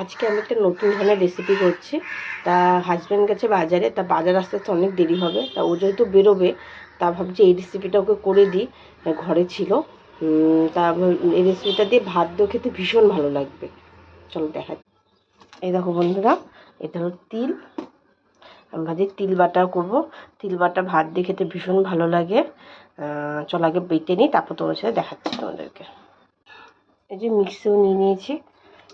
আজকে আমি একটা নতুন ধরনের রেসিপি করছি। তা হাজব্যান্ড গেছে বাজারে, তা বাজার আসতে আসতে অনেক দেরি হবে। তা ও যেহেতু বেরোবে, তা ভাবছি এই রেসিপিটা ওকে করে দিই। ঘরে ছিল। তা এই রেসিপিটা দিয়ে ভাত দিয়ে খেতে ভীষণ ভালো লাগবে। চলো দেখা এই দেখো বন্ধুরা, এটা হলো তিল। আমি ভাজি তিল বাটা করব, তিল বাটা ভাত দিয়ে খেতে ভীষণ ভালো লাগে। চলো আগে বেটে নিই, তারপর তোমার সাথে দেখাচ্ছি তোমাদেরকে। এই যে মিক্সিও নিয়ে নিয়েছি।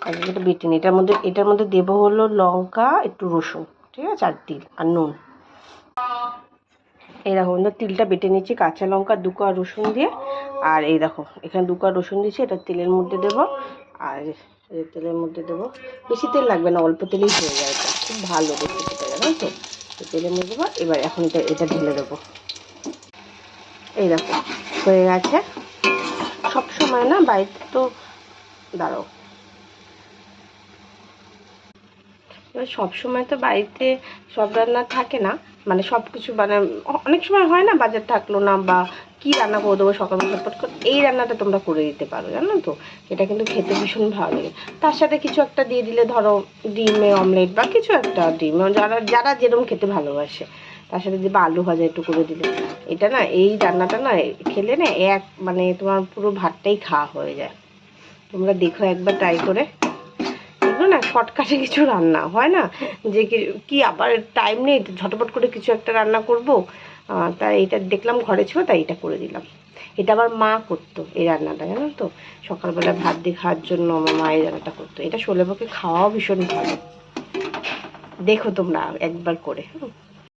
আর এটা বেটে নিই এটার মধ্যে এটার মধ্যে দেবো হলো লঙ্কা, একটু রসুন, ঠিক আছে? আর তিল আর নুন। এই দেখো বন্ধু তিলটা বেটে নিচ্ছি কাঁচা লঙ্কা দু কোয়া রসুন দিয়ে। আর এই দেখো, এখানে দু কোয়া রসুন দিয়েছি, এটা তেলের মধ্যে দেবো। আর তেলের মধ্যে দেবো, বেশি তেল লাগবে না, অল্প তেলেই হয়ে যায় এটা। খুব ভালো জানো তো তেলের মধ্যে দেবো, এবার এখন এটা এটা ঢেলে দেবো। এই দেখো, হয়ে গেছে। সব সময় না, বাড়িতে তো, দাঁড়াও এবার সব সময় তো বাড়িতে সব রান্না থাকে না। মানে সব কিছু মানে অনেক সময় হয় না বাজার থাকল না বা কি রান্না করে দেবো সকালবেলা চটপট করে, এই রান্নাটা তোমরা করে দিতে পারো, জানো তো? এটা কিন্তু খেতে ভীষণ ভালো লাগে। তার সাথে কিছু একটা দিয়ে দিলে ধরো ডিমে অমলেট বা কিছু একটা ডিম যারা যারা যেরকম খেতে ভালোবাসে, তার সাথে দিবে আলু ভাজা একটু করে দিলে, এটা না, এই রান্নাটা না, খেলে না এক মানে তোমার পুরো ভাতটাই খাওয়া হয়ে যায়। তোমরা দেখো একবার ট্রাই করে। না শর্টকাটে কিছু রান্না, হয় না? যে কি- আবার টাইম নেই, ঝটপট করে কিছু একটা রান্না করব। তাই এটা দেখলাম ঘরে ছিল, তাই এটা করে দিলাম। এটা আবার মা করতো এই রান্নাটা, জানো তো? সকালবেলা ভাত দিয়ে খাওয়ার জন্য আমার মা এই রান্নাটা করতো। এটা শোলে পক্ষে খাওয়াও ভীষণ ভালো। দেখো তোমরা একবার করে।